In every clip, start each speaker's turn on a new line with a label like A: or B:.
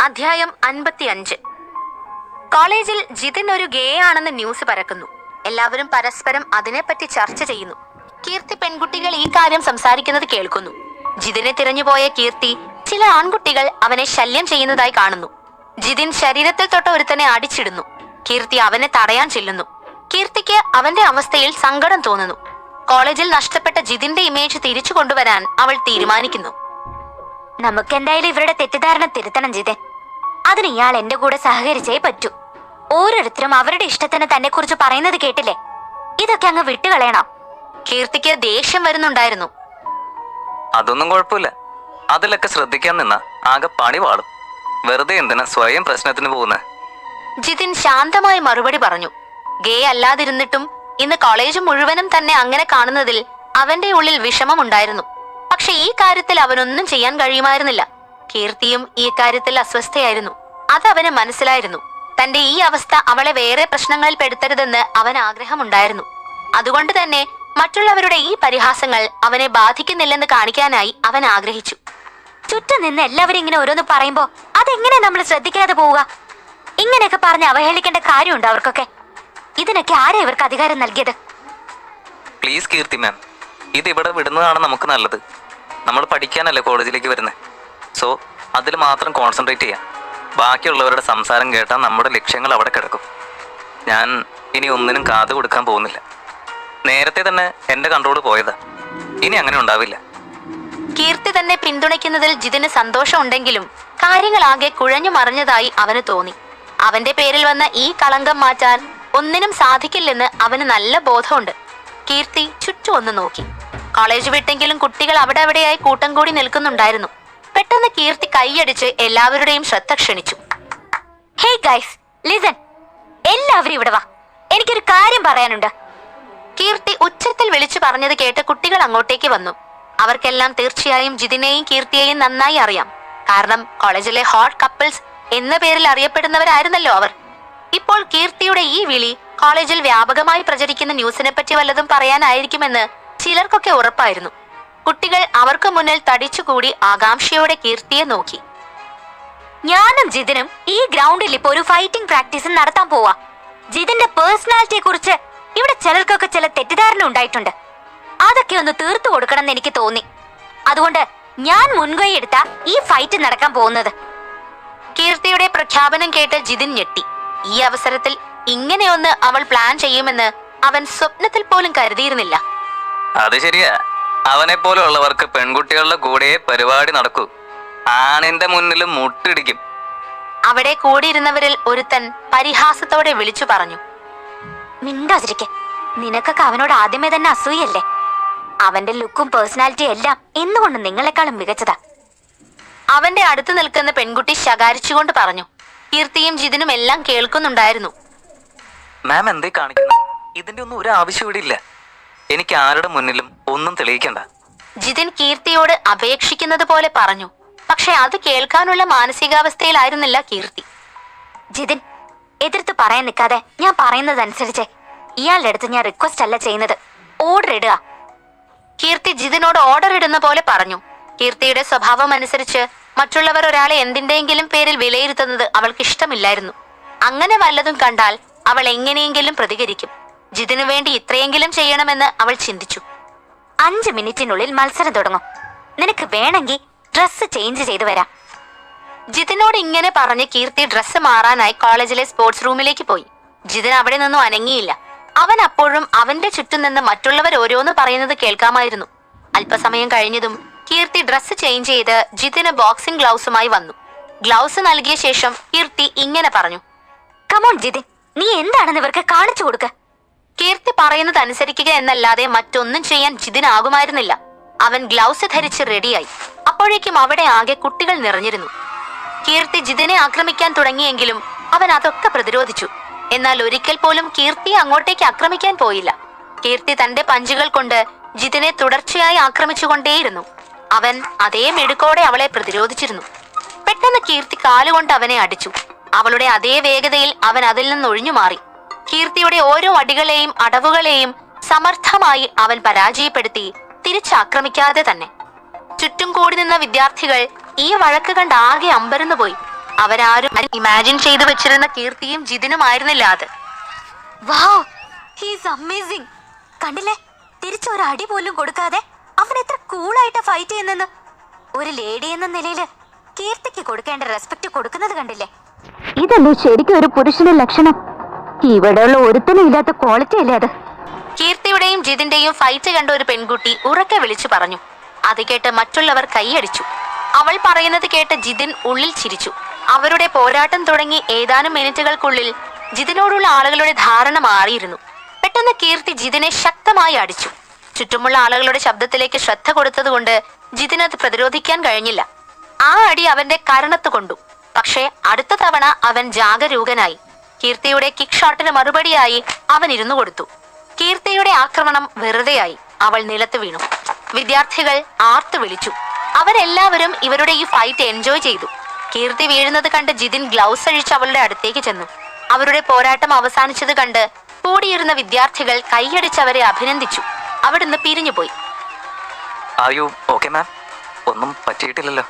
A: അധ്യായം അൻപത്തിയഞ്ച്. കോളേജിൽ ജിതിൻ ഒരു ഗേ ആണെന്ന് ന്യൂസ് പരക്കുന്നു. എല്ലാവരും പരസ്പരം അതിനെപ്പറ്റി ചർച്ച ചെയ്യുന്നു. കീർത്തി പെൺകുട്ടികൾ ഈ കാര്യം സംസാരിക്കുന്നത് കേൾക്കുന്നു. ജിതിനെ തിരഞ്ഞുപോയ കീർത്തി ചില ആൺകുട്ടികൾ അവനെ ശല്യം ചെയ്യുന്നതായി കാണുന്നു. ജിതിൻ ശരീരത്തിൽ തൊട്ട ഒരുത്തനെ അടിച്ചിടുന്നു. കീർത്തി അവനെ തടയാൻ ചെല്ലുന്നു. കീർത്തിക്ക് അവന്റെ അവസ്ഥയിൽ സങ്കടം തോന്നുന്നു. കോളേജിൽ നഷ്ടപ്പെട്ട ജിതിന്റെ ഇമേജ് തിരിച്ചു കൊണ്ടുവരാൻ അവൾ തീരുമാനിക്കുന്നു.
B: നമുക്ക് എന്തായാലും ഇവരുടെ തെറ്റിദ്ധാരണ തിരുത്തണം ജിതൻ. അതിന് ഇയാൾ എന്റെ കൂടെ സഹകരിച്ചേ പറ്റൂ. ഓരോരുത്തരും അവരുടെ ഇഷ്ടത്തിന് തന്നെ കുറിച്ച് പറയുന്നത് കേട്ടില്ലേ? ഇതൊക്കെ അങ്ങ് വിട്ടുകളയണം.
A: കീർത്തിക്ക് ദേഷ്യം വരുന്നുണ്ടായിരുന്നു.
C: അതൊന്നും കുഴപ്പമില്ല. അതിലൊക്കെ ശ്രദ്ധിക്കാൻ നിന്ന ആകെ പണി വാളും. വെറുതെ എന്തിനാ സ്വയം പ്രശ്നത്തിന് പോകുന്നത്
A: ജിതിൻ ശാന്തമായി മറുപടി പറഞ്ഞു. ഗേ അല്ലാതിരുന്നിട്ടും ഇന്ന് കോളേജ് മുഴുവനും തന്നെ അങ്ങനെ കാണുന്നതിൽ അവന്റെ ഉള്ളിൽ വിഷമമുണ്ടായിരുന്നു. പക്ഷെ ഈ കാര്യത്തിൽ അവനൊന്നും ചെയ്യാൻ കഴിയുമായിരുന്നില്ല. കീർത്തിയും ഈ കാര്യത്തിൽ അസ്വസ്ഥയായിരുന്നു. അത് അവന് മനസ്സിലായിരുന്നു. തന്റെ ഈ അവസ്ഥ അവളെ വേറെ പ്രശ്നങ്ങളിൽ പെടുത്തരുതെന്ന് അവൻ ആഗ്രഹമുണ്ടായിരുന്നു. അതുകൊണ്ട് തന്നെ മറ്റുള്ളവരുടെ ഈ പരിഹാസങ്ങൾ അവനെ ബാധിക്കുന്നില്ലെന്ന് കാണിക്കാനായി അവൻ ആഗ്രഹിച്ചു.
B: ചുറ്റും നിന്ന് എല്ലാവരും ഇങ്ങനെ ഓരോന്ന് പറയുമ്പോ അതെങ്ങനെ നമ്മൾ ശ്രദ്ധിക്കാതെ പോവുക? ഇങ്ങനെയൊക്കെ പറഞ്ഞ് അവഹേളിക്കേണ്ട കാര്യമുണ്ടോ അവർക്കൊക്കെ? ഇതിനൊക്കെ ആരാ ഇവർക്ക് അധികാരം നൽകിയത്?
C: പ്ലീസ് കീർത്തി മാം ഇത് ഇവിടെ വിടുന്നതാണ് നമുക്ക് നല്ലത്. നമ്മൾ പഠിക്കാനല്ലേ കോളേജിലേക്ക് വരുന്നത് സോ അതിൽ മാത്രം കോൺസെൻട്രേറ്റ് ചെയ്യാം. ബാക്കിയുള്ളവരുടെ സംസാരം കേട്ടാൽ നമ്മുടെ ലക്ഷ്യങ്ങൾ അവിടെ കിടക്കും. ഞാൻ ഇനി ഒന്നിനും കാത് കൊടുക്കാൻ പോകുന്നില്ല. നേരത്തെ തന്നെ എന്റെ കൺട്രോൾ പോയതാ. ഇനി അങ്ങനെ ഉണ്ടാവില്ല.
A: കീർത്തി തന്നെ പിന്തുണയ്ക്കുന്നതിൽ ജിതിന് സന്തോഷമുണ്ടെങ്കിലും കാര്യങ്ങളാകെ കുഴഞ്ഞു മറിഞ്ഞതായി അവന് തോന്നി. അവന്റെ പേരിൽ വന്ന ഈ കളങ്കം മാറ്റാൻ ഒന്നിനും സാധിക്കില്ലെന്ന് അവന് നല്ല ബോധമുണ്ട്. കീർത്തി ചുറ്റും ഒന്ന് നോക്കി. കോളേജ് വിട്ടെങ്കിലും കുട്ടികൾ അവിടെ അവിടെയായി കൂട്ടം കൂടി നിൽക്കുന്നുണ്ടായിരുന്നു. പെട്ടെന്ന് കീർത്തി കൈയടിച്ച് എല്ലാവരുടെയും ശ്രദ്ധ ക്ഷണിച്ചു.
B: ഹേ ഗൈസ് ലിസൺ എല്ലാവരും ഇവിടെ വാ. എനിക്കൊരു കാര്യം പറയാനുണ്ട്.
A: കീർത്തി ഉച്ചത്തിൽ വിളിച്ചു പറഞ്ഞത് കേട്ട് കുട്ടികൾ അങ്ങോട്ടേക്ക് വന്നു. അവർക്കെല്ലാം തീർച്ചയായും ജിതിനെയും കീർത്തിയെയും നന്നായി അറിയാം. കാരണം കോളേജിലെ ഹോട്ട് കപ്പിൾസ് എന്ന പേരിൽ അറിയപ്പെടുന്നവരായിരുന്നല്ലോ അവർ. ഇപ്പോൾ കീർത്തിയുടെ ഈ വിളി കോളേജിൽ വ്യാപകമായി പ്രചരിക്കുന്ന ന്യൂസിനെ പറ്റി വല്ലതും പറയാനായിരിക്കുമെന്ന് ചിലർക്കൊക്കെ ഉറപ്പായിരുന്നു. കുട്ടികൾ അവർക്ക് മുന്നിൽ തടിച്ചുകൂടി ആകാംക്ഷയോടെ കീർത്തിയെ നോക്കി.
B: ഞാനും ജിതിനും ഈ ഗ്രൗണ്ടിൽ ഇപ്പൊ ഒരു ഫൈറ്റിംഗ് പ്രാക്ടീസ് നടത്താൻ പോവാ. ജിതിന്റെ പേഴ്സണാലിറ്റിയെ കുറിച്ച് ഇവിടെ ചിലർക്കൊക്കെ ചില തെറ്റിദ്ധാരണ ഉണ്ടായിട്ടുണ്ട്. അതൊക്കെ ഒന്ന് തീർത്തു കൊടുക്കണം എന്ന് എനിക്ക് തോന്നി. അതുകൊണ്ട് ഞാൻ മുൻകൈ എടുത്ത ഈ ഫൈറ്റ് നടക്കാൻ പോകുന്നത്.
A: കീർത്തിയുടെ പ്രഖ്യാപനം കേട്ട് ജിതിൻ ഞെട്ടി. ഈ അവസരത്തിൽ ഇങ്ങനെയൊന്ന് അവൾ പ്ലാൻ ചെയ്യുമെന്ന് അവൻ സ്വപ്നത്തിൽ പോലും കരുതിയിരുന്നില്ല.
C: അത് ശരിയാ. അവനെ പോലുള്ളവർക്ക് പെൺകുട്ടികളുടെ കൂടെ പരിപാടി നടക്കൂ. ആണിന്റെ മുന്നിൽ മുട്ടിടിക്കും.
A: അവിടെ കൂടിയിരുന്നവരിൽ ഒരുത്തൻ പരിഹാസത്തോടെ വിളിച്ചു പറഞ്ഞു.
B: മിണ്ടാതിരിക്കെ. നിനക്കൊക്കെ അവനോട് ആദ്യമേ തന്നെ അസൂയല്ലേ അവന്റെ ലുക്കും പേഴ്സണാലിറ്റിയും എല്ലാം എന്തുകൊണ്ട് നിങ്ങളെക്കാളും മികച്ചതാ.
A: അവന്റെ അടുത്ത് നിൽക്കുന്ന പെൺകുട്ടി ശകാരിച്ചുകൊണ്ട് പറഞ്ഞു. കീർത്തിയും ജിതിനും എല്ലാം കേൾക്കുന്നുണ്ടായിരുന്നു.
C: മാം എന്തേ കാണിക്കുന്നു? ഇതിന്റെ ഒന്നും ഒരു ആവശ്യം ഇവിടെ ഇല്ല. എനിക്ക് ആരുടെ മുന്നിലും ഒന്നും തെളിയിക്കണ്ട.
A: ജിതിൻ കീർത്തിയോട് അപേക്ഷിക്കുന്നത് പോലെ പറഞ്ഞു. പക്ഷെ അത് കേൾക്കാനുള്ള മാനസികാവസ്ഥയിലായിരുന്നില്ല കീർത്തി.
B: ജിതിൻ എതിർത്ത് പറയാൻ നിൽക്കാതെ ഞാൻ പറയുന്നതനുസരിച്ച് ഇയാളുടെ അടുത്ത് ഞാൻ റിക്വസ്റ്റ് അല്ല ചെയ്യുന്നത്. ഓർഡർ ഇടുക.
A: കീർത്തി ജിതിനോട് ഓർഡർ ഇടുന്ന പോലെ പറഞ്ഞു. കീർത്തിയുടെ സ്വഭാവം അനുസരിച്ച് മറ്റുള്ളവർ ഒരാളെ എന്തിന്റെയെങ്കിലും പേരിൽ വിലയിരുത്തുന്നത് അവൾക്ക് ഇഷ്ടമില്ലായിരുന്നു. അങ്ങനെ വല്ലതും കണ്ടാൽ അവൾ എങ്ങനെയെങ്കിലും പ്രതികരിക്കും. ജിതിനു വേണ്ടി ഇത്രയെങ്കിലും ചെയ്യണമെന്ന് അവൾ ചിന്തിച്ചു.
B: അഞ്ച് മിനിറ്റിനുള്ളിൽ മത്സരം തുടങ്ങും. നിനക്ക് വേണമെങ്കിൽ ഡ്രസ്സ് ചേഞ്ച് ചെയ്തു വരാം.
A: ജിതിനോട് ഇങ്ങനെ പറഞ്ഞ് കീർത്തി ഡ്രസ്സ് മാറാനായി കോളേജിലെ സ്പോർട്സ് റൂമിലേക്ക് പോയി. ജിതിൻ അവിടെ നിന്നും അനങ്ങിയില്ല. അവൻ അപ്പോഴും അവന്റെ ചുറ്റും നിന്ന് മറ്റുള്ളവർ ഓരോന്ന് പറയുന്നത് കേൾക്കാമായിരുന്നു. അല്പസമയം കഴിഞ്ഞതും കീർത്തി ഡ്രസ്സ് ചേഞ്ച് ചെയ്ത് ജിതിന് ബോക്സിംഗ് ഗ്ലൗസുമായി വന്നു. ഗ്ലൗസ് നൽകിയ ശേഷം കീർത്തി ഇങ്ങനെ പറഞ്ഞു.
B: കമോൺ ജിതിൻ നീ എന്താണെന്ന് ഇവർക്ക് കാണിച്ചു കൊടുക്ക.
A: കീർത്തി പറയുന്നത് അനുസരിക്കുക എന്നല്ലാതെ മറ്റൊന്നും ചെയ്യാൻ ജിതിനാകുമായിരുന്നില്ല. അവൻ ഗ്ലൗസ് ധരിച്ച് റെഡിയായി അപ്പോഴേക്കും അവിടെ ആകെ കുട്ടികൾ നിറഞ്ഞിരുന്നു. കീർത്തി ജിതിനെ ആക്രമിക്കാൻ തുടങ്ങിയെങ്കിലും അവൻ അതൊക്കെ പ്രതിരോധിച്ചു. എന്നാൽ ഒരിക്കൽ പോലും കീർത്തി അങ്ങോട്ടേക്ക് ആക്രമിക്കാൻ പോയില്ല. കീർത്തി തന്റെ പഞ്ചുകൾ കൊണ്ട് ജിതിനെ തുടർച്ചയായി ആക്രമിച്ചുകൊണ്ടേയിരുന്നു. അവൻ അതേ മെടുക്കോടെ അവളെ പ്രതിരോധിച്ചിരുന്നു. പെട്ടെന്ന് കീർത്തി കാലുകൊണ്ട് അവനെ അടിച്ചു. അവളുടെ അതേ വേഗതയിൽ അവൻ അതിൽ നിന്ന് ഒഴിഞ്ഞു മാറി കീർത്തിയുടെ ഓരോ അടികളെയും അടവുകളെയും സമർത്ഥമായി അവൻ പരാജയപ്പെടുത്തി തിരിച്ചാക്രമിക്കാതെ തന്നെ. ചുറ്റും കൂടി നിന്ന വിദ്യാർത്ഥികൾ ഈ വഴക്ക് കണ്ട് ആകെ അമ്പരന്നു പോയി. അവരാരും ഇമാജിൻ ചെയ്തു വെച്ചിരുന്ന കീർത്തിയും ജിതിനുമായിരുന്നില്ല അത്.
B: വാവ് ഹീസ് അമേസിംഗ് കണ്ടില്ലേ? തിരിച്ചൊരു ഒരു അടി പോലും കൊടുക്കാതെ അവൻ എത്ര കൂളായിട്ട് ഫൈറ്റ് ചെയ്യുന്നെന്ന്. ഒരു ലേഡി എന്ന നിലയിൽ കീർത്തിക്ക് കൊടുക്കേണ്ട റെസ്പെക്ട് കൊടുക്കുന്നത് കണ്ടില്ലേ? ഇതല്ലേ ശരിക്കും ഒരു പുരുഷന്റെ ലക്ഷണം? ഇവിടെയുള്ള ഒരുത്തനും ഇല്ലാത്ത ക്വാളിറ്റി അല്ലേ അത്?
A: കീർത്തിയുടെയും ജിതിന്റെയും ഫൈറ്റ് കണ്ട ഒരു പെൺകുട്ടി ഉറക്കെ വിളിച്ചു പറഞ്ഞു. അത് കേട്ട് മറ്റുള്ളവർ കൈയടിച്ചു. അവൾ പറയുന്നത് കേട്ട് ജിതിൻ ഉള്ളിൽ ചിരിച്ചു. അവരുടെ പോരാട്ടം തുടങ്ങി ഏതാനും മിനിറ്റുകൾക്കുള്ളിൽ ജിതിനോടുള്ള ആളുകളുടെ ധാരണ മാറിയിരുന്നു. പെട്ടെന്ന് കീർത്തി ജിതിനെ ശക്തമായി അടിച്ചു. ചുറ്റുമുള്ള ആളുകളുടെ ശബ്ദത്തിലേക്ക് ശ്രദ്ധ കൊടുത്തതുകൊണ്ട് ജിതിന് പ്രതിരോധിക്കാൻ കഴിഞ്ഞില്ല. ആ അടി അവന്റെ കരണത്ത് കൊണ്ടു. പക്ഷേ അടുത്ത തവണ അവൻ ജാഗരൂകനായി. കീർത്തിയുടെ കിക്ക് ഷോട്ടിന് മറുപടിയായി അവൻ ഇരുന്നു കൊടുത്തു. കീർത്തിയുടെ ആക്രമണം വെറുതെയായി. അവൾ നിലത്ത് വീണു. വിദ്യാർത്ഥികൾ ആർത്തു വിളിച്ചു. അവരെല്ലാവരും ഇവരുടെ ഈ ഫൈറ്റ് എൻജോയ് ചെയ്തു. കീർത്തി വീഴുന്നത് കണ്ട് ജിതിൻ ഗ്ലൗസ് അഴിച്ച് അവളുടെ അടുത്തേക്ക് ചെന്നു. അവരുടെ പോരാട്ടം അവസാനിച്ചത് കണ്ട് കൂടിയിരുന്ന വിദ്യാർത്ഥികൾ കൈയടിച്ച് അവരെ അഭിനന്ദിച്ചു. അവിടുന്ന് പിരിഞ്ഞുപോയി.
C: ആയു ഓക്കെ മാം ഒന്നും പറ്റിയിട്ടില്ലല്ലോ.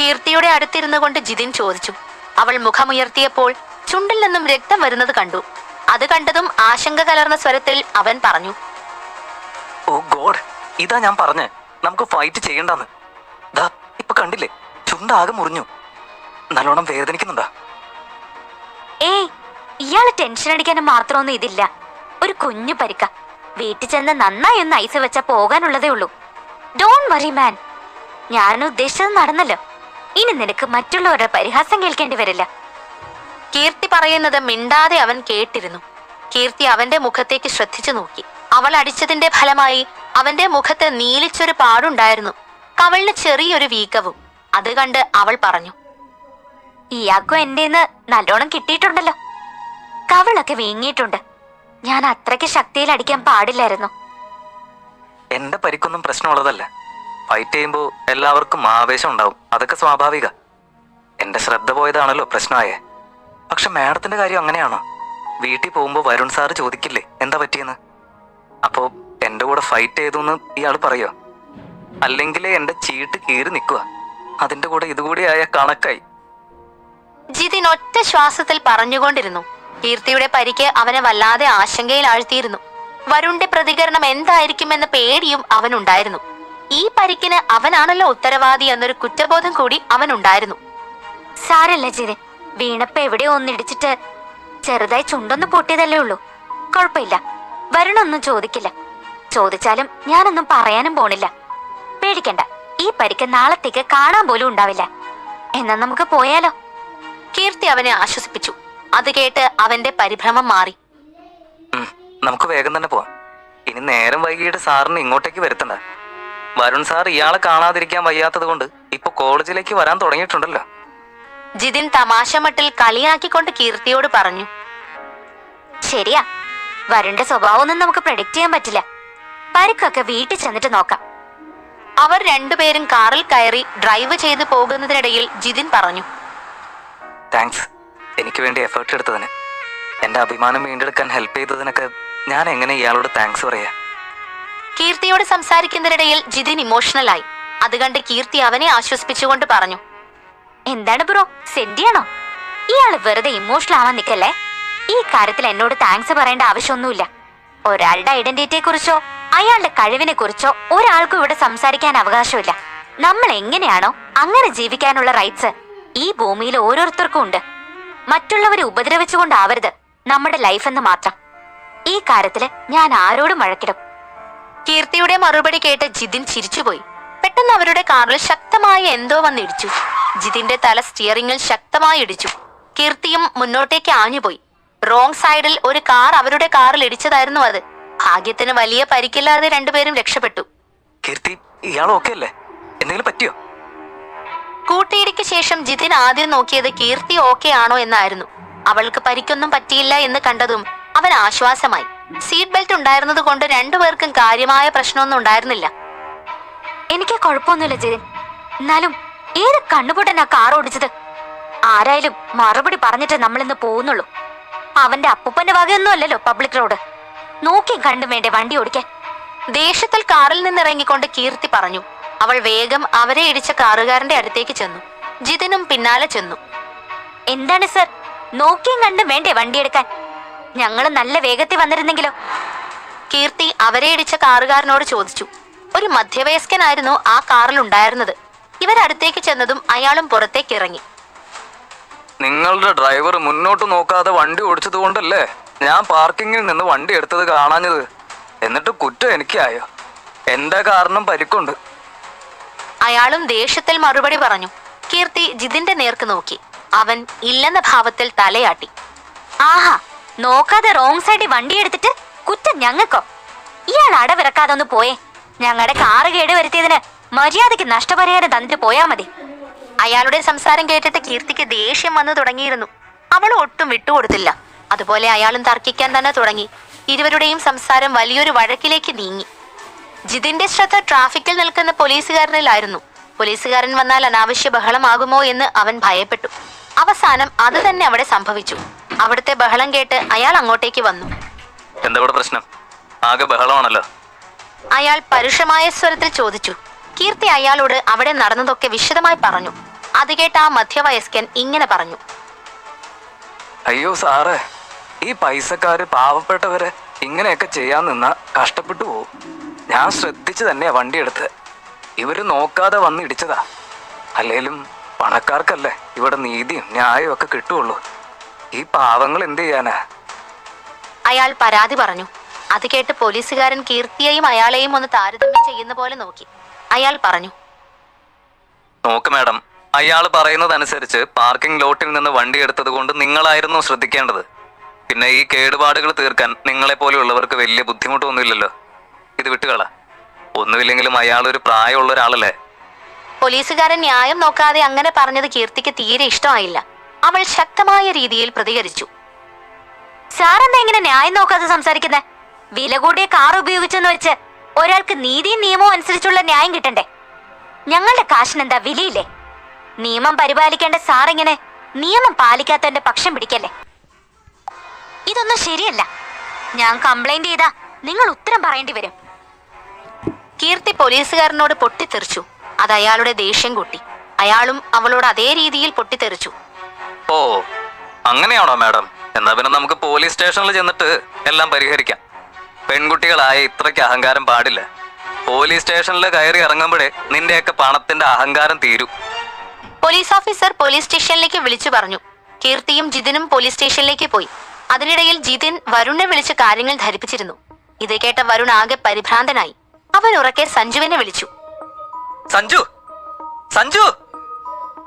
A: കീർത്തിയുടെ അടുത്തിരുന്നു കൊണ്ട് ജിതിൻ ചോദിച്ചു. അവൾ മുഖമുയർത്തിയപ്പോൾ ചുണ്ടിൽ നിന്നും രക്തം വരുന്നത് കണ്ടു. അത് കണ്ടതും ആശങ്ക കലർന്ന സ്വരത്തിൽ അവൻ പറഞ്ഞു
C: ഓ ഗോഡ് ഇതാ ഞാൻ പറഞ്ഞു. നമുക്ക് ഫൈറ്റ് ചെയ്യണ്ടെന്ന്. ദാ ഇപ്പൊ കണ്ടില്ലേ? ചുണ്ടാകെ മുറിഞ്ഞു. നല്ലോണം വേദനിക്കുന്നുണ്ടാ.
B: ഏ ഇയാൾ ടെൻഷൻ അടിക്കാൻ മാത്രമൊന്നും ഇതില്ല. ഒരു കുഞ്ഞു പരിക്ക. വീട്ടിൽ ചെന്ന് നന്നായി ഒന്ന് ഐസ് വെച്ചാ പോകാനുള്ളതേ ഉള്ളൂ. ഡോൺ വറി മാൻ ഞാൻ ഉദ്ദേശിച്ചത് നടന്നല്ലോ. ഇനി നിനക്ക് മറ്റുള്ളവരുടെ പരിഹാസം കേൾക്കേണ്ടി വരില്ല.
A: കീർത്തി പറയുന്നത് മിണ്ടാതെ അവൻ കേട്ടിരുന്നു. കീർത്തി അവന്റെ മുഖത്തേക്ക് ശ്രദ്ധിച്ചു നോക്കി. അവൾ അടിച്ചതിന്റെ ഫലമായി അവന്റെ മുഖത്ത് നീലിച്ചൊരു പാടുണ്ടായിരുന്നു. കവളിന് ചെറിയൊരു വീക്കവും. അത് കണ്ട് അവൾ പറഞ്ഞു
B: ഇയാൾക്കും എന്റേന്ന് നല്ലോണം കിട്ടിയിട്ടുണ്ടല്ലോ. കവളൊക്കെ വീങ്ങിയിട്ടുണ്ട്. ഞാൻ അത്രയ്ക്ക് ശക്തിയിൽ അടിക്കാൻ പാടില്ലായിരുന്നു.
C: എന്റെ പരിക്കൊന്നും പ്രശ്നമുള്ളതല്ല. ഫൈറ്റ് ചെയ്യുമ്പോൾ എല്ലാവർക്കും ആവേശം ഉണ്ടാവും. അതൊക്കെ സ്വാഭാവിക. എന്റെ ശ്രദ്ധ പോയതാണല്ലോ പ്രശ്നമായേ. പക്ഷെ മാഡത്തിന്റെ കാര്യം അങ്ങനെയാണോ? വീട്ടിൽ പോകുമ്പോൾ വരുൺ സാറ് ചോദിക്കില്ലേ എന്താ പറ്റിയെന്ന്? അപ്പോ എന്റെ കൂടെ ഫൈറ്റ് ചെയ്തു എന്ന് ഇയാൾ പറയോ? അല്ലെങ്കിൽ എന്റെ ചീട്ട് കീറി നിൽക്കുക അതിന്റെ കൂടെ ഇതുകൂടി ആയ കണക്കായി.
A: ജിതിൻ ഒറ്റ ശ്വാസത്തിൽ പറഞ്ഞുകൊണ്ടിരുന്നു. കീർത്തിയുടെ പരിക്ക് അവനെ വല്ലാതെ ആശങ്കയിൽ ആഴ്ത്തിയിരുന്നു വരുണിന്റെ പ്രതികരണം എന്തായിരിക്കുമെന്ന പേടിയും അവനുണ്ടായിരുന്നു. ഈ പരിക്കിന് അവനാണല്ലോ ഉത്തരവാദി എന്നൊരു കുറ്റബോധം കൂടി അവനുണ്ടായിരുന്നു.
B: സാരല്ല ജിതിൻ വീണപ്പോ എവിടെയോ ഒന്നിടിച്ചിട്ട്? ചെറുതായി ചുണ്ടൊന്ന് പൊട്ടിയതല്ലേ ഉള്ളൂ. കുഴപ്പമില്ല. വരണൊന്നും ചോദിക്കില്ല. ചോദിച്ചാലും ഞാനൊന്നും പറയാനും പോണില്ല. പേടിക്കണ്ട. ഈ പരിക്ക് നാളത്തേക്ക് കാണാൻ പോലും ഉണ്ടാവില്ല. എന്നാ നമുക്ക് പോയാലോ?
A: കീർത്തി അവനെ ആശ്വസിപ്പിച്ചു. അത് കേട്ട് അവന്റെ പരിഭ്രമം മാറി.
C: നമുക്ക് വേഗം തന്നെ പോവാം. ഇനി നേരം വൈകിട്ട് സാറിന് ഇങ്ങോട്ടേക്ക് വരുത്തണ്ട. വരുൺ സാർ ഇയാളെ കാണാതിരിക്കാൻ വയ്യാത്തത് കൊണ്ട് ഇപ്പൊ കോളേജിലേക്ക് വരാൻ തുടങ്ങിയിട്ടുണ്ടല്ലോ.
A: ജിതിൻ തമാശമട്ടിൽ കളിയാക്കിക്കൊണ്ട് കീർത്തിയോട് പറഞ്ഞു
B: ശരിയാ വരുണ്ട സ്വഭാവമൊന്നും നമുക്ക് പ്രഡിക്റ്റ് ചെയ്യാൻ പറ്റില്ല. പരുക്കൊക്കെ വീട്ടിൽ ചെന്നിട്ട് നോക്കാം.
A: അവർ രണ്ടുപേരും കാറിൽ കയറി ഡ്രൈവ് ചെയ്ത് പോകുന്നതിനിടയിൽ ജിതിൻ പറഞ്ഞു
C: താങ്ക്സ് എനിക്ക് വേണ്ടി എഫേർട്ട് എടുത്തതിന്. എന്റെ അഭിമാനം വീണ്ടെടുക്കാൻ ഹെൽപ്പ് ചെയ്തതിനൊക്കെ ഞാൻ എങ്ങനെ ഇയാളോട് താങ്ക്സ് പറയാ?
A: കീർത്തിയോട് സംസാരിക്കുന്നതിനിടയിൽ ജിതിൻ ഇമോഷണലായി അത് കണ്ട് കീർത്തി അവനെ ആശ്വസിപ്പിച്ചുകൊണ്ട് പറഞ്ഞു
B: എന്താണ് ബ്രോ? സെന്റിയാണോ? ഇയാൾ വെറുതെ ഇമോഷണൽ ആവാൻ നിക്കല്ലേ? ഈ കാര്യത്തിൽ എന്നോട് താങ്ക്സ് പറയേണ്ട ആവശ്യമൊന്നുമില്ല. ഒരാളുടെ ഐഡന്റിറ്റിയെ കുറിച്ചോ അയാളുടെ കഴിവിനെ കുറിച്ചോ ഒരാൾക്കും ഇവിടെ സംസാരിക്കാൻ അവകാശമില്ല. നമ്മൾ എങ്ങനെയാണോ അങ്ങനെ ജീവിക്കാനുള്ള റൈറ്റ്സ് ഈ ഭൂമിയിൽ ഓരോരുത്തർക്കും ഉണ്ട്. മറ്റുള്ളവരെ ഉപദ്രവിച്ചുകൊണ്ടാവരുത് നമ്മുടെ ലൈഫ് എന്ന് മാത്രം. ഈ കാര്യത്തിൽ ഞാൻ ആരോടും വഴക്കിടും.
A: കീർത്തിയുടെ മറുപടി കേട്ട് ജിതിൻ ചിരിച്ചുപോയി. പെട്ടെന്ന് അവരുടെ കാറിൽ ശക്തമായ എന്തോ വന്നിടിച്ചു ജിതിന്റെ തല സ്റ്റിയറിംഗിൽ ശക്തമായി ഇടിച്ചു. കീർത്തിയും മുന്നോട്ടേക്ക് ആഞ്ഞുപോയി. റോങ് സൈഡിൽ ഒരു കാർ അവരുടെ കാറിൽ ഇടിച്ചതായിരുന്നു അത്. ഭാഗ്യത്തിന് വലിയ പരിക്കില്ലാതെ രണ്ടുപേരും രക്ഷപ്പെട്ടു.
C: കീർത്തി ഇയാൾ ഓക്കെ അല്ലേ? എന്തെങ്കിലും പറ്റിയോ?
A: കൂട്ടിയിടിക്ക് ശേഷം ജിതിൻ ആദ്യം നോക്കിയത് കീർത്തി ഓക്കെ ആണോ എന്നായിരുന്നു. അവൾക്ക് പരിക്കൊന്നും പറ്റിയില്ല എന്ന് കണ്ടതും അവൻ ആശ്വാസമായി. സീറ്റ് ബെൽറ്റ് ഉണ്ടായിരുന്നത് കൊണ്ട് രണ്ടുപേർക്കും കാര്യമായ പ്രശ്നമൊന്നും ഉണ്ടായിരുന്നില്ല.
B: എനിക്ക് കുഴപ്പമൊന്നുമില്ല ജിതിൻ. എന്നാലും ഏത് കണ്ണുപൊട്ടനാ കാർ ഓടിച്ചത്? ആരായാലും മറുപടി പറഞ്ഞിട്ട് നമ്മൾ ഇന്ന് പോകുന്നുള്ളൂ. അവന്റെ അപ്പൂപ്പന്റെ വകയൊന്നും അല്ലല്ലോ പബ്ലിക് റോഡ് നോക്കി കണ്ടും വേണ്ടേ വണ്ടി ഓടിക്കാൻ?
A: ദേഷ്യത്തിൽ കാറിൽ നിന്നിറങ്ങിക്കൊണ്ട് കീർത്തി പറഞ്ഞു. അവൾ വേഗം അവരെ ഇടിച്ച കാറുകാരന്റെ അടുത്തേക്ക് ചെന്നു. ജിതിനും പിന്നാലെ ചെന്നു.
B: എന്താണ് സർ നോക്കിയും കണ്ടും വേണ്ടേ വണ്ടിയെടുക്കാൻ ഞങ്ങൾ നല്ല വേഗത്തിൽ വന്നിരുന്നെങ്കിലോ?
A: കീർത്തി അവരെ ഇടിച്ച കാറുകാരനോട് ചോദിച്ചു. ഒരു മധ്യവയസ്കനായിരുന്നു ആ കാറിൽ ഉണ്ടായിരുന്നത്. ഇവരടുത്തേക്ക് ചെന്നതും അയാളും പുറത്തേക്ക് ഇറങ്ങി
C: നിങ്ങളുടെ ഡ്രൈവർ മുന്നോട്ട് നോക്കാതെ വണ്ടി ഓടിച്ചത് കൊണ്ടല്ലേ ഞാൻ പാർക്കിങ്ങിൽ നിന്ന് വണ്ടി എടുത്തത് കാണാഞ്ഞത്? എന്നിട്ട് കുറ്റം എനിക്കായോ? എന്റെ കാരണം പരിക്കുണ്ട്?
A: അയാളും ദേഷ്യത്തിൽ മറുപടി പറഞ്ഞു. കീർത്തി ജിതിന്റെ നേർക്ക് നോക്കി. അവൻ ഇല്ലെന്ന ഭാവത്തിൽ തലയാട്ടി.
B: ആഹാ നോക്കാതെ റോങ് സൈഡിൽ വണ്ടി എടുത്തിട്ട് കുറ്റം ഞങ്ങൾക്കോ? ഇയാൾ അടവിറക്കാതെ ഒന്ന് പോയേ. ഞങ്ങളുടെ കാറ് കേടുവരുത്തിയതിന് മര്യാദയ്ക്ക് നഷ്ടപരിഹാരം തന്നിട്ട് പോയാ മതി.
A: അയാളുടെ സംസാരം കേട്ടിട്ട് കീർത്തിക്ക് ദേഷ്യം വന്നു തുടങ്ങിയിരുന്നു. അവൾ ഒട്ടും വിട്ടുകൊടുത്തില്ല. അതുപോലെ അയാളും തർക്കിക്കാൻ തന്നെ തുടങ്ങി. ഇരുവരുടെയും സംസാരം വലിയൊരു വഴക്കിലേക്ക് നീങ്ങി. ജിതിന്റെ ശ്രദ്ധ ട്രാഫിക്കിൽ നിൽക്കുന്ന പോലീസുകാരനിലായിരുന്നു. പോലീസുകാരൻ വന്നാൽ അനാവശ്യ ബഹളമാകുമോ എന്ന് അവൻ ഭയപ്പെട്ടു. അവസാനം അത് തന്നെ അവിടെ സംഭവിച്ചു. അവിടുത്തെ ബഹളം കേട്ട് അയാൾ അങ്ങോട്ടേക്ക് വന്നു.
C: എന്താ പ്രശ്നം? ആകെ ബഹളമാണല്ലോ.
A: അയാൾ പരുഷമായ സ്വരത്തിൽ ചോദിച്ചു. കീർത്തി അയാളോട് അവിടെ നടന്നതൊക്കെ വിശദമായി പറഞ്ഞു. അത് കേട്ട ആ മധ്യവയസ്കൻ ഇങ്ങനെ പറഞ്ഞു.
C: അയ്യോ സാറ് ഈ പൈസക്കാര് പാവപ്പെട്ടവരെ ഇങ്ങനെയൊക്കെ ചെയ്യാൻ നിന്ന കഷ്ടപ്പെട്ടു പോവും. ഞാൻ ശ്രദ്ധിച്ചു തന്നെയാ വണ്ടി എടുത്ത് ഇവർ നോക്കാതെ വന്ന് ഇടിച്ചതാ. അല്ലേലും പണക്കാർക്കല്ലേ ഇവിടെ നീതിയും ന്യായവും ഒക്കെ കിട്ടുള്ളൂ ഈ പാവങ്ങൾ എന്ത് ചെയ്യാനാ?
A: അയാൾ പരാതി പറഞ്ഞു. അത് കേട്ട് പോലീസുകാരൻ കീർത്തിയെയും അയാളെയും ഒന്ന് താരതമ്യം ചെയ്യുന്ന പോലെ നോക്കി. അയാൾ പറഞ്ഞു.
C: നോക്ക് മാഡം അയാൾ പറയുന്നതനുസരിച്ച് പാർക്കിംഗ് ലോട്ടിൽ നിന്ന് വണ്ടി എടുത്തത് കൊണ്ട് നിങ്ങളായിരുന്നു ശ്രദ്ധിക്കേണ്ടത്. പിന്നെ ഈ കേടുപാടുകൾ തീർക്കാൻ നിങ്ങളെ പോലെയുള്ളവർക്ക് വലിയ ബുദ്ധിമുട്ടൊന്നുമില്ലല്ലോ. ഇത് വിട്ടുകള. ഒന്നുമില്ലെങ്കിലും അയാൾ ഒരു പ്രായമുള്ള ഒരാളല്ലേ?
A: പോലീസുകാരൻ ന്യായം നോക്കാതെ അങ്ങനെ പറഞ്ഞത് കീർത്തിക്ക് തീരെ ഇഷ്ടമായില്ല. അവൾ ശക്തമായ രീതിയിൽ പ്രതികരിച്ചു.
B: സാറെന്താ ഇങ്ങനെ ന്യായം നോക്കാതെ സംസാരിക്കുന്നേ? വില കൂടിയ കാർ ഉപയോഗിച്ചെന്ന് വെച്ച് ഒരാൾക്ക് നീതിയും നിയമവും അനുസരിച്ചുള്ള ന്യായം കിട്ടണ്ടേ? ഞങ്ങളുടെ കാശിനെന്താ വിലയില്ലേ? നിയമം പരിപാലിക്കേണ്ട സാറിങ്ങനെ നിയമം പാലിക്കാത്തവന്റെ പക്ഷം പിടിക്കല്ലേ? ഇതൊന്നും ശരിയല്ല. ഞാൻ കംപ്ലൈന്റ് ചെയ്താ നിങ്ങൾ ഉത്തരം പറയേണ്ടി വരും.
A: കീർത്തി പോലീസുകാരനോട് പൊട്ടിത്തെറിച്ചു. അത് അയാളുടെ ദേഷ്യം കൂട്ടി. അയാളും അവളോട് അതേ രീതിയിൽ പൊട്ടിത്തെറിച്ചു.
C: ഓ അങ്ങനെയാണോ മാഡം? എന്നാ പിന്നെ നമുക്ക് പോലീസ് സ്റ്റേഷനിൽ ചെന്നിട്ട് എല്ലാം പരിഹരിക്കാം. പെൺകുട്ടികളായ ഇത്രയ്ക്ക് അഹങ്കാരം പാടില്ല. പോലീസ് സ്റ്റേഷനിൽ കയറി ഇറങ്ങുമ്പോഴേ നിന്റെയൊക്കെ പണത്തിന്റെ അഹങ്കാരം തീരൂ.
A: പോലീസ് ഓഫീസർ പോലീസ് സ്റ്റേഷനിലേക്ക് വിളിച്ചു പറഞ്ഞു. കീർത്തിയും ജിതിനും പോലീസ് സ്റ്റേഷനിലേക്ക് പോയി. അതിനിടയിൽ ജിതിൻ വരുണിനെ വിളിച്ച് കാര്യങ്ങൾ ധരിപ്പിച്ചിരുന്നു. ഇത് കേട്ട വരുൺ ആകെ പരിഭ്രാന്തനായി. അവൻ ഉറക്കെ സഞ്ജുവിനെ വിളിച്ചു.
C: സഞ്ജു! സഞ്ജു!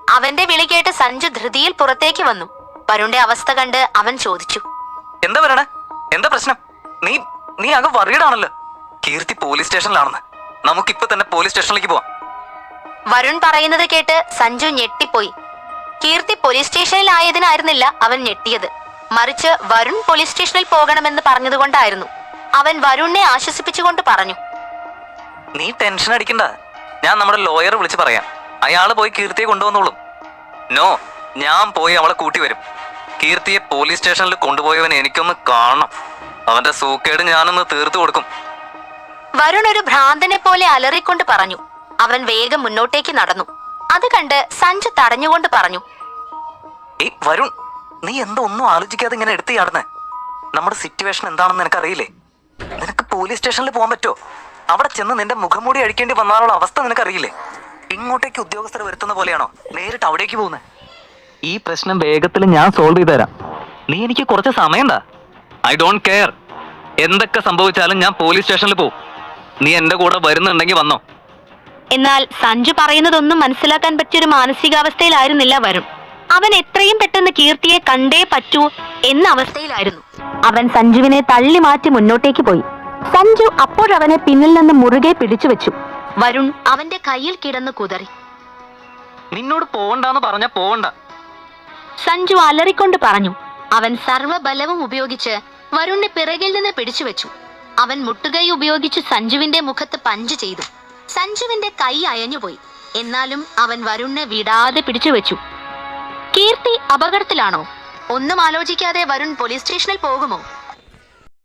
A: അവന്റെ വിളി കേട്ട് സഞ്ജു ധൃതിയിൽ പുറത്തേക്ക് വന്നു. വരുണിന്റെ അവസ്ഥ കണ്ട് അവൻ ചോദിച്ചു.
C: എന്താ വരണ? എന്താ പ്രശ്നം? നീ നീ അങ്ങ് വറീഡാണല്ലോ കീർത്തി പോലീസ് സ്റ്റേഷനിലാണെന്ന് നമുക്കിപ്പോ തന്നെ പോലീസ് സ്റ്റേഷനിലേക്ക് പോവാം.
A: വരുൺ പറയുന്നത് കേട്ട് സഞ്ജു ഞെട്ടിപ്പോയി. കീർത്തി പോലീസ് സ്റ്റേഷനിലായതിനായിരുന്നില്ല അവൻ ഞെട്ടിയത്. മറിച്ച് വരുൺ പോലീസ് സ്റ്റേഷനിൽ പോകണമെന്ന് പറഞ്ഞതുകൊണ്ടായിരുന്നു. അവൻ വരുണിനെ ആശ്വസിപ്പിച്ചുകൊണ്ട് പറഞ്ഞു.
C: നീ ടെൻഷൻ അടിക്കണ്ട. ഞാൻ നമ്മുടെ ലോയർ വിളിച്ച് പറയാം. അയാൾ പോയി കീർത്തിയെ കൊണ്ടുവന്നോളും. നോ ഞാൻ പോയി അവളെ കൂട്ടി വരും കീർത്തിയെ പോലീസ് സ്റ്റേഷനിൽ കൊണ്ടുപോയവൻ എനിക്കൊന്ന് കാണണം. അവന്റെ സൂക്കേട് ഞാനൊന്ന് തീർത്തു കൊടുക്കും.
A: വരുൺ ഒരു ഭ്രാന്തനെ പോലെ അലറിക്കൊണ്ട് പറഞ്ഞു. അവൻ വേഗം മുന്നോട്ടേക്ക് നടന്നു. അത് കണ്ട് സഞ്ജു തടഞ്ഞുകൊണ്ട് പറഞ്ഞു.
C: ഏയ് വരുൺ നീ എന്തോ ഒന്നും ആലോചിക്കാതെ ഇങ്ങനെ എടുത്തു ചാടുന്നേ? നമ്മുടെ സിറ്റുവേഷൻ എന്താണെന്ന് നിനക്കറിയില്ലേ? നിനക്ക് പോലീസ് സ്റ്റേഷനിൽ പോകാൻ പറ്റുമോ അവിടെ ചെന്ന് നിന്റെ മുഖംമൂടി അഴിക്കേണ്ടി വന്നാലുള്ള അവസ്ഥ നിനക്കറിയില്ലേ? ഇങ്ങോട്ടേക്ക് ഉദ്യോഗസ്ഥർ വരുത്തുന്ന പോലെയാണോ? നേരിട്ട് അവിടേക്ക് പോകുന്നത് ഈ പ്രശ്നം വേഗത്തിൽ ഞാൻ സോൾവ് ചെയ്തു തരാം. നീ എനിക്ക് കുറച്ച് സമയം ഐ ഡോണ്ട് കെയർ എന്തൊക്കെ സംഭവിച്ചാലും ഞാൻ പോലീസ് സ്റ്റേഷനിൽ പോകും നീ എന്റെ കൂടെ വരുന്നുണ്ടെങ്കിൽ വന്നോ.
A: എന്നാൽ സഞ്ജു പറയുന്നതൊന്നും മനസ്സിലാക്കാൻ പറ്റിയ ഒരു മാനസികാവസ്ഥയിലായിരുന്നില്ല വരും അവൻ എത്രയും പെട്ടെന്ന് കീർത്തിയെ കണ്ടേ പറ്റൂ എന്ന അവസ്ഥയിലായിരുന്നു. അവൻ സഞ്ജുവിനെ തള്ളി മാറ്റി മുന്നോട്ടേക്ക് പോയി. സഞ്ജു അപ്പോഴവനെ പിന്നിൽ നിന്ന് മുറുകെ പിടിച്ചു വെച്ചു. വരുൺ അവന്റെ കയ്യിൽ കിടന്ന് കുതറി.
C: നിന്നോട് പോകണ്ടെന്ന് പറഞ്ഞ പോകണ്ട
A: സഞ്ജു അലറിക്കൊണ്ട് പറഞ്ഞു അവൻ സർവബലവും ഉപയോഗിച്ച് വരുണിനെ പിറകിൽ നിന്ന് പിടിച്ചു വെച്ചു. അവൻ മുട്ടുകൈ ഉപയോഗിച്ച് സഞ്ജുവിന്റെ മുഖത്ത് പഞ്ച് ചെയ്തു. സഞ്ജുവിന്റെ കൈ അയഞ്ഞുപോയി. എന്നാലും അവൻ വരുണിനെ വിടാതെ പിടിച്ചു വെച്ചു. കീർത്തി അപകടത്തിലാണോ? ഒന്നും ആലോചിക്കാതെ വരുൺ പോലീസ് സ്റ്റേഷനിൽ പോകുമോ?